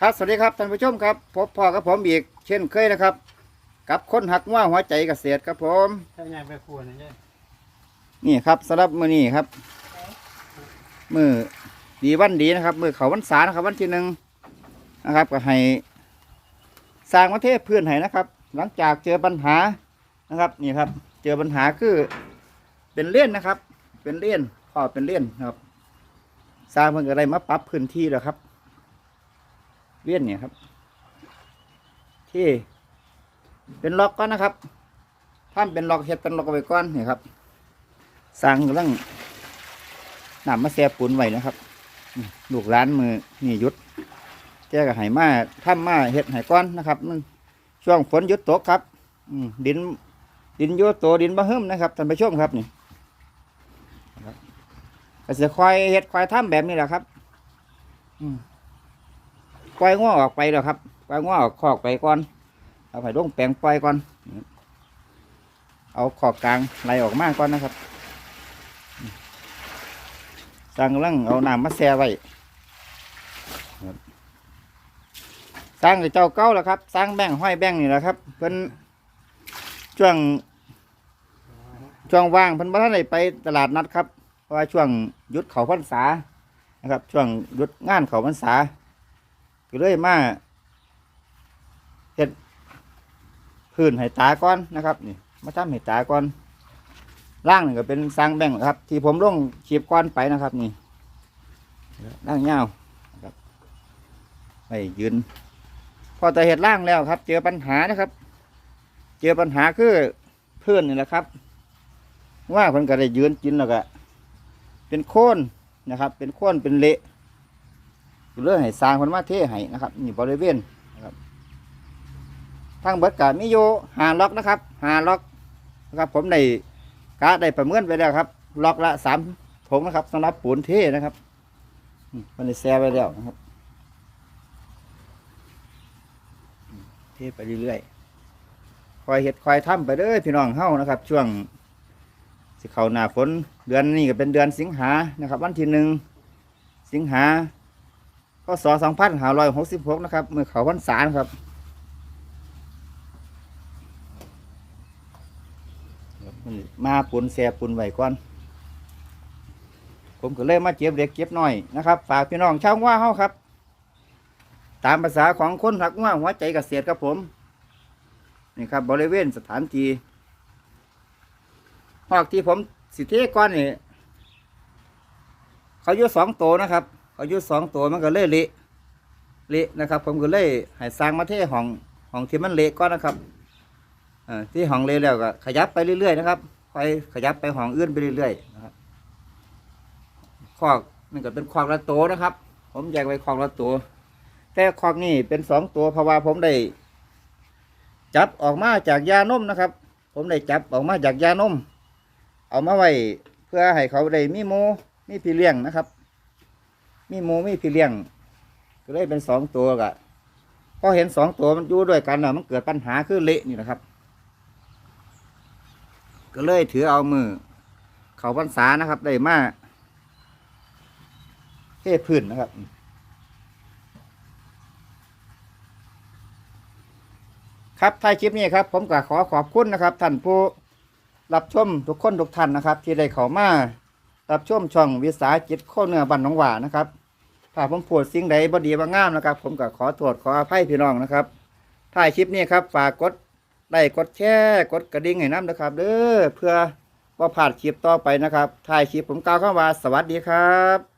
ครับสวัสดีครับท่านผู้ชมครับพบพ่อกับผมอีกเช่นเคยนะครับ กับคนหักว่าหัวใจเกษตรครับผมถ้าอยากไปควรนะเนี่ยนี่ครับสำหรับมื้อนี้ครับ มือดีวันดีนะครับ มือเขาวันษานะครับ วันที่หนึ่งนะครับ ก็ให้สร้างประเทศเพื่อนให้นะครับ หลังจากเจอปัญหานะครับ นี่ครับ เจอปัญหาคือเป็นเลี่ยนนะครับ เป็นเลี่ยนพ่อเป็นเลี่ยนนะครับ สร้างเพิ่นก็ได้มาปรับพื้นที่แล้วครับ เลี่ยนเนี่ยครับ ที่เป็นล็อกก่อนนะครับถ้าเป็นล็อกเฮ็ดเป็นล็อกไว้ก่อนนี่ครับสร้างกำลังนำมาแซ่ปูนไว้นะครับลูกร้านมือนี่ยุดแกก็ให้มาทำมาเฮ็ดให้ก้อนนะครับมันช่วงฝนยุดตกครับอืดินดินโยโตดินบะเฮิมนะครับท่านผู้ชมครับนี่ครับก็จะคอยเฮ็ดคอยทำแบบนี้แหละครับ อืม ปล่อยง้อออกไปแล้วครับปล่อยง้อออกคอกไปก่อน เอาไปลงแปลงปล่อยก่อน เอาขอบกลางไหลออกมาก่อนนะครับสร้างกำลังเอาน้ำมาแช่ไว้สร้างกับเจ้าเก้าแล้วครับ สร้างแบ่งห้อยแบ่งนี่แหละครับเพิ่นช่วงช่วงว่างเพิ่นบ่ทันได้ไปตลาดนัดครับเพราะว่าช่วงหยุดเขาพรรษานะครับ ช่วงหยุดงานเขาพรรษา ก็เลยมาเฮ็ดพื้นให้ตาก่อนนะครับนี่มาทำให้ตาก่อนล่างนี่ก็เป็นสร้างแบ่งครับ ที่ผมลงขีบก้อนไปนะครับ นี่ล่างเงาครับไปยืน พอแต่เห็ดล่างแล้วครับ เจอปัญหานะครับ เจอปัญหาคือเพื่อนนี่แหละครับ ว่าเพิ่นก็ได้ยืนกินแล้วก็เป็นโค่นนะครับ เป็นโค่นเป็นเละ เรื่องให้สร้างพิ่นมาเทให้นะครับนี่บริเวณทางเบิดกะมีอยู่หาล็อกนะครับหาล็อกนะครับ ผมได้กะได้ประเมินไปแล้วครับ ล็อกละสามถงนะครับสำหรับปูนเทนะครับมันได้แซ่ไว้แล้วนะครับ เทไปเรื่อยๆคอยเห็ดคอยทำไปเด้อพี่น้องเฮานะครับ ช่วงสิเข้าหน้าฝนเดือนนี้ก็เป็นเดือนสิงหานะครับ วันที่หนึ่งสิงหา พศสองพันห้าร้อยหกสิบหกนะครับ เมื่อเขาวันษาครับมาปุ่นแสบปุ่นไหวก่อน ผมก็เลยมาเก็บเด็กเก็บน้อยนะครับฝากพี่น้องชาวว่าเฮาครับ ตามภาษาของคนหักว่าหัวใจเกษตรครับผมนี่ครับบริเวณสถานที่หอกที่ผมสิเทก้อนนี่เขาอยู่สองโตนะครับ เขาอยู่สองตัวมันก็เลยเละเละนะครับ ผมก็เลยให้สร้างมาเท่ห้องห้องที่มันเละก่อนนะครับอที่ห้องเร็วก็ขยับไปเรื่อยๆนะครับค่อยขยับไปห้องอื่นไปเรื่อยๆนะครับคอกนี่ก็เป็นคอกละตัวนะครับ ผมแยกไว้คอกละตัวแต่คอกนี่เป็นสองตัวเพราะว่าผมได้ จับออกมาจากยานมนะครับ ผมได้จับออกมาจากยานม เอามาไว้เพื่อให้เขาได้มีหมูมีพี่เลี้ยงนะครับ มีหมูมีพี่เลี้ยง ก็เลยเป็นสองตัวกะพอเห็นสองตัวมันอยู่ด้วยกันน่ะ มันเกิดปัญหาคือเละนี่นะครับ ก็เลยถือเอามือ เขาพรรษานะครับ ได้มาเทพื้นนะครับครับท้ายคลิปนี้ครับ ผมก็ขอขอบคุณนะครับ ท่านผู้รับชมทุกคนทุกท่านนะครับ ที่ได้เข้ามารับชมช่องวิสาหกิจโคเนือบันหนองหวานะครับ ถ้าผมพูดสิ่งใดบ่ดีบ่งามนะครับ ผมก็ขอโทษขออภัยพี่น้องนะครับถ่ายคลิปนี้ครับ ฝากกดไลค์กดแชร์กดกระดิ่งให้น้ำนะครับเด้อเพื่อว่าผ่านคลิปต่อไปนะครับถ่ายคลิปผมกล่าวคำว่าสวัสดีครับ